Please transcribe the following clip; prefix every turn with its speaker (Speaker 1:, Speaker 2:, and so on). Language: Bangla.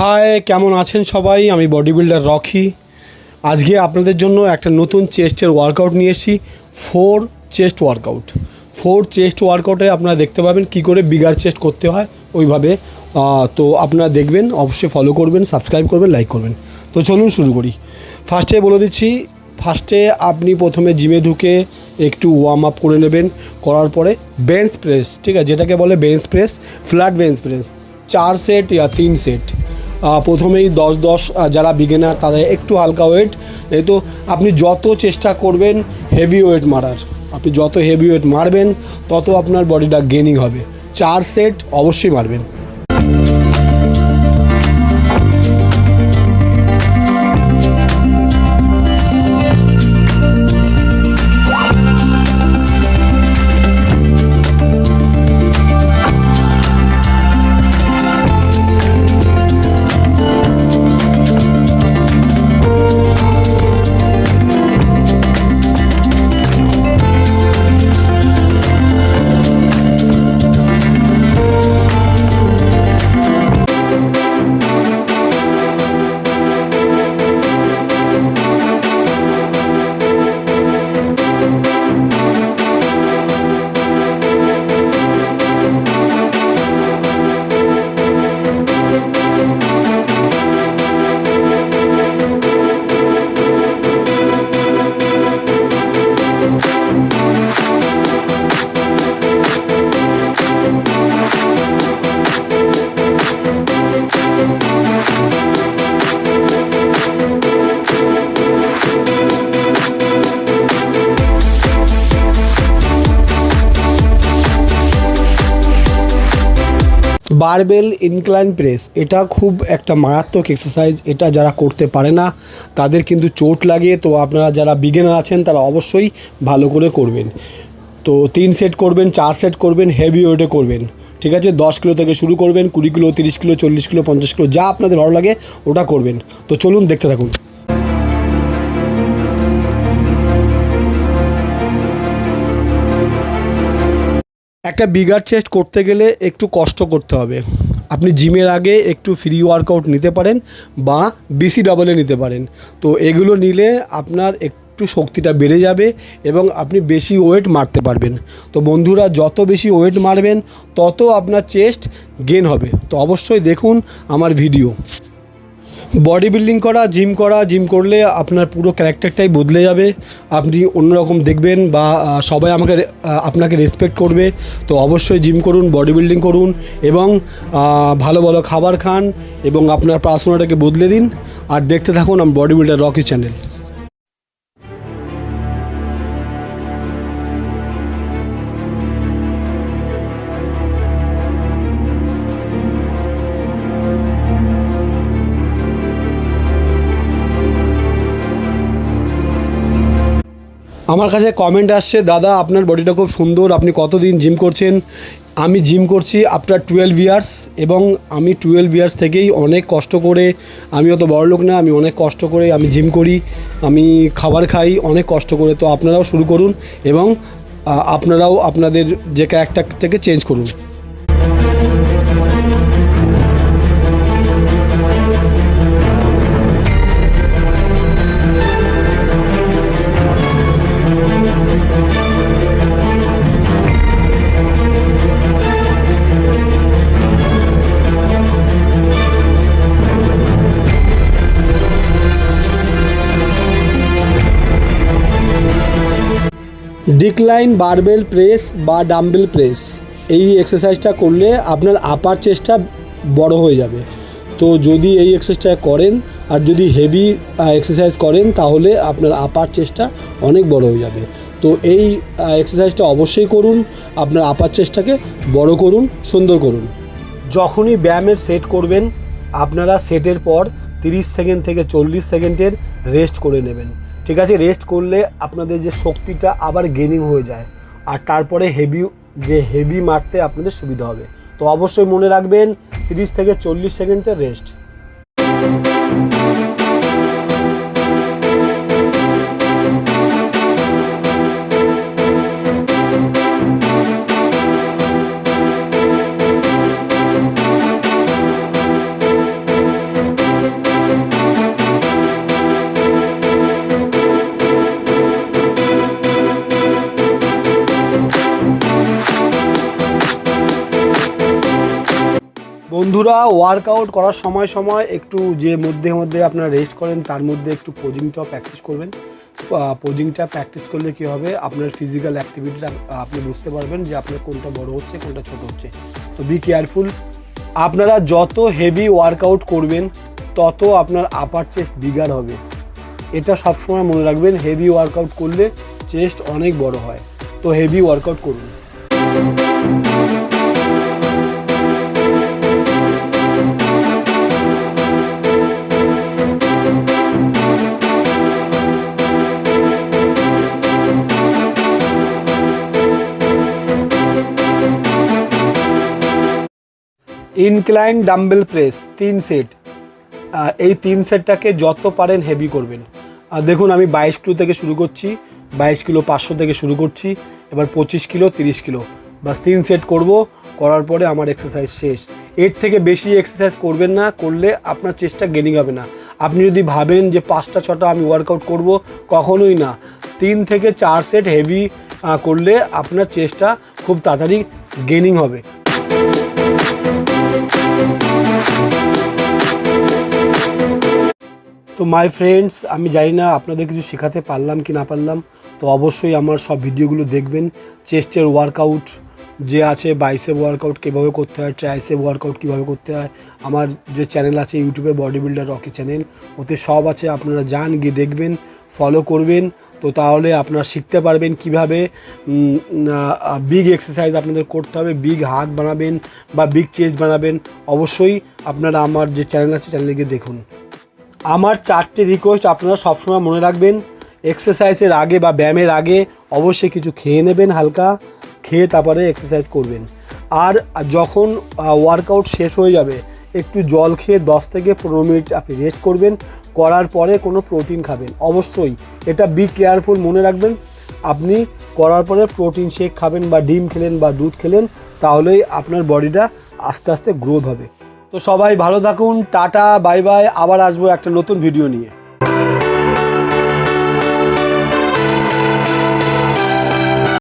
Speaker 1: হাই, কেমন আছেন সবাই? আমি বডি বিল্ডার রকি। আজকে আপনাদের জন্য একটা নতুন চেস্টের ওয়ার্কআউট নিয়ে এসেছি। For chest workout for chest ওয়ার্কআউটে আপনারা দেখতে পাবেন কি করে বিগার চেস্ট করতে হয় ওইভাবে। তো আপনারা দেখবেন, অবশ্যই ফলো করবেন সাবস্ক্রাইব করবেন লাইক করবেন। তো চলুন শুরু করি। ফার্স্টে বলে দিচ্ছি ফার্স্টে আপনি প্রথমে জিমে ঢুকে একটু ওয়ার্ম আপ করে নেবেন। করার পরে বেঞ্চ প্রেস ঠিক আছে? যেটাকে বলে bench press flat bench press চার সেট ইয়া তিন সেট প্রথমেই দশ দশ যারা বিগিনার তাদের একটু হালকা ওয়েট এই তো আপনি যত চেষ্টা করবেন হেভি ওয়েট মারার, আপনি যত হেভি ওয়েট মারবেন, তত আপনার বডিটা গেনিং হবে। চার সেট অবশ্যই মারবেন। বারবেল ইনক্লাইন প্রেস এটা খুব একটা মারাত্মক এক্সারসাইজ এটা যারা করতে পারে না, তাদের কিন্তু চোট লাগে, তো আপনারা যারা বিগিনার আছেন, তারা অবশ্যই ভালো করে করবেন। তো তিন সেট করবেন, চার সেট করবেন হেভি ওয়েটে করবেন। ঠিক আছে? দশ কিলো থেকে শুরু করবেন, কুড়ি কিলো, তিরিশ কিলো, চল্লিশ কিলো, পঞ্চাশ কিলো, যা আপনাদের ভালো লাগে, ওটা করবেন। তো চলুন দেখতে থাকুন। একটা বিগার চেস্ট করতে গেলে একটু কষ্ট করতে হবে। আপনি জিমের আগে একটু ফ্রি ওয়ার্কআউট নিতে পারেন বা বিসি ডাবলে নিতে পারেন। তো এগুলো নিলে আপনার একটু শক্তিটা বেড়ে যাবে এবং আপনি বেশি ওয়েট মারতে পারবেন। তো বন্ধুরা, যত বেশি ওয়েট মারবেন, তত আপনার চেস্ট গেন হবে। তো অবশ্যই দেখুন আমার ভিডিও বডি বিল্ডিং করা জিম করা জিম করলে আপনার পুরো ক্যারেক্টারটাই বদলে যাবে। আপনি অন্যরকম দেখবেন বা সবাই আমাকে আপনাকে রেসপেক্ট করবে। তো অবশ্যই জিম করুন বডি বিল্ডিং করুন এবং ভালো ভালো খাবার খান এবং আপনার পড়াশোনাটাকে বদলে দিন। আর দেখতে থাকুন আমি বডি বিল্ডার রকি চ্যানেল আমার কাছে কমেন্ট আসছে, দাদা, আপনার বডিটা খুব সুন্দর, আপনি কতদিন জিম করছেন? আমি জিম করছি আফটার টুয়েলভ ইয়ার্স এবং আমি টুয়েলভ ইয়ার্স থেকেই অনেক কষ্ট করে, আমি অত বড় লোক না, আমি অনেক কষ্ট করে আমি জিম করি, আমি খাবার খাই, অনেক কষ্ট করে। তো আপনারাও শুরু করুন এবং আপনারাও আপনাদের যে ক্যারেক্টার থেকে চেঞ্জ করুন। ডিক্লাইন বারবেল প্রেস বা ডাম্বেল প্রেস এই এক্সারসাইজটা করলে আপনার আপার চেস্টটা বড় হয়ে যাবে। তো যদি এই এক্সারসাইজটা করেন আর যদি হেভি এক্সারসাইজ করেন, তাহলে আপনার আপার চেস্টটা অনেক বড় হয়ে যাবে। তো এই এক্সারসাইজটা অবশ্যই করুন, আপনার আপার চেস্টটাকে বড় করুন, সুন্দর করুন। যখনই ব্যায়ামের সেট করবেন, আপনারা সেটের পর তিরিশ সেকেন্ড থেকে চল্লিশ সেকেন্ডের রেস্ট করে নেবেন। ঠিক আছে রেস্ট করলে আপনাদের যে শক্তিটা আবার গেনিং হয়ে যায়। আর তারপরে হেভি যে হেভি মারতে আপনাদের সুবিধা হবে। তো অবশ্যই মনে রাখবেন, তিরিশ থেকে চল্লিশ সেকেন্ডের রেস্ট বন্ধুরা ওয়ার্কআউট করার সময় সময় একটু যে মধ্যে মধ্যে আপনারা রেস্ট করেন, তার মধ্যে একটু পোজিংটাও প্র্যাকটিস করবেন। পোজিংটা প্র্যাকটিস করলে কী হবে? আপনার ফিজিক্যাল অ্যাক্টিভিটিটা আপনি বুঝতে পারবেন যে আপনার কোনটা বড় হচ্ছে, কোনটা ছোট হচ্ছে। তো বি কেয়ারফুল আপনারা যত হেভি ওয়ার্কআউট করবেন, তত আপনার আপার চেস্ট বিগার হবে। এটা সবসময় মনে রাখবেন হেভি ওয়ার্কআউট করলে চেস্ট অনেক বড় হয়। তো হেভি ওয়ার্কআউট করুন। ইনক্লাইন ডাম্বেল প্রেস তিন সেট এই তিন সেটটাকে যত পারেন হেভি করবেন। আর দেখুন, আমি বাইশ কিলো থেকে শুরু করছি, বাইশ কিলো, পাঁচশো থেকে শুরু করছি, এবার পঁচিশ কিলো, তিরিশ কিলো। বাস তিন সেট করব, করার পরে আমার এক্সারসাইজ শেষ। এর থেকে বেশি এক্সারসাইজ করবেন না, করলে আপনার চেষ্টা গেনিং হবে না। আপনি যদি ভাবেন যে পাঁচটা, ছটা আমি ওয়ার্কআউট করব, কখনোই না। তিন থেকে চার সেট হেভি করলে আপনার চেষ্টা খুব তাড়াতাড়ি গেনিং হবে। তো মাই ফ্রেন্ডস আমি জানি না আপনাদের কিছু শেখাতে পারলাম কি না পারলাম, তো অবশ্যই আমার সব ভিডিওগুলো দেখবেন। চেস্টের ওয়ার্কআউট যে আছে বাইসেপ ওয়ার্কআউট কীভাবে করতে হয় ট্রাইসেপ ওয়ার্কআউট কীভাবে করতে হয়, আমার যে চ্যানেল আছে ইউটিউবে বডি বিল্ডার রকি চ্যানেল ওতে সব আছে, আপনারা যান, গিয়ে দেখবেন ফলো করবেন, তো তাহলে আপনারা শিখতে পারবেন কীভাবে বিগ এক্সারসাইজ আপনাদের করতে হবে বিগ হাত বানাবেন বা বিগ চেস্ট বানাবেন। অবশ্যই আপনারা আমার যে চ্যানেল আছে চ্যানেলে গিয়ে দেখুন। আমার চারটে রিকোয়েস্ট আপনারা সবসময় মনে রাখবেন। এক্সারসাইজের আগে বা ব্যায়ামের আগে অবশ্যই কিছু খেয়ে নেবেন হালকা, খেয়ে তারপরে এক্সারসাইজ করবেন। আর যখন ওয়ার্কআউট শেষ হয়ে যাবে, একটু জল খেয়ে দশ থেকে পনেরো মিনিট আপনি রেস্ট করবেন, করার পরে কোনো প্রোটিন খাবেন। অবশ্যই এটা বি কেয়ারফুল মনে রাখবেন। আপনি করার পরে প্রোটিন শেক খাবেন বা ডিম খেলেন বা দুধ খেলেন, তাহলেই আপনার বডিটা আস্তে আস্তে গ্রোথ হবে। তো সবাই ভালো থাকুন টাটা বাই বাই আবার আসব একটা নতুন ভিডিও নিয়ে।